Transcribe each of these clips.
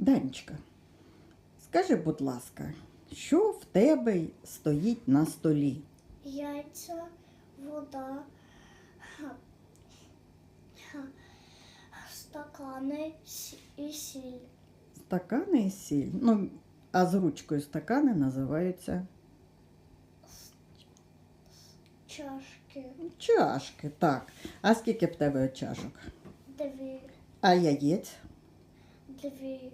Данечка, скажи, будь ласка, що в тебе стоїть на столі? Яйця, вода, стакани і сіль. Стакани і сіль. Ну, а з ручкою стакани називаються Чашки чашки. Так. А скільки в тебе чашок? дві, А яєць? дві.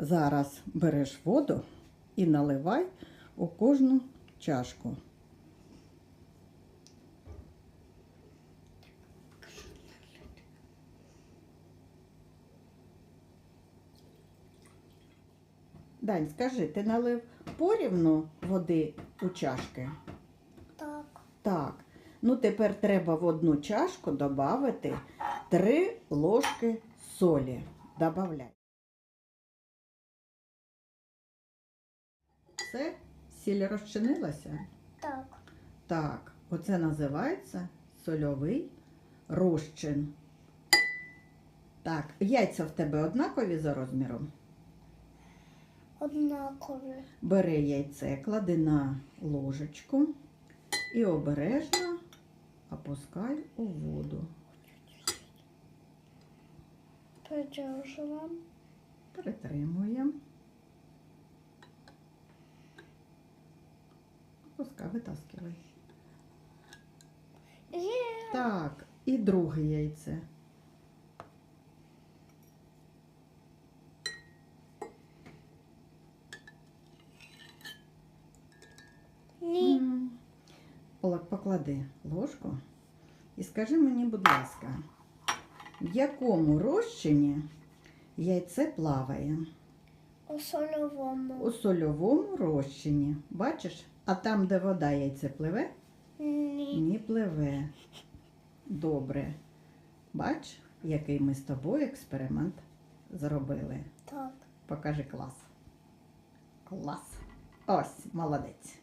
Зараз береш воду і наливай у кожну чашку. Дань, скажи, ти налив порівну води у чашки? Так, Так. Ну тепер треба в одну чашку додати 3 ложки солі. Добавляй. Все, сіль розчинилася? так, Так, оце називається сольовий розчин. Так, яйця в тебе однакові за розміром. однакові. Бери яйце, клади на ложечку і обережно опускай у воду. Придержуємо. Притримуємо. Опускай, витаскивай. Так, і друге яйце. Ні. Поклади ложку і скажи мені, будь ласка, в якому розчині яйце плаває? У сольовому. У сольовому розчині. Бачиш? А там, де вода яйце пливе, Ні. ні пливе. Добре. Бач, який ми з тобою експеримент зробили. Так. Покажи клас. Клас. Ось, молодець.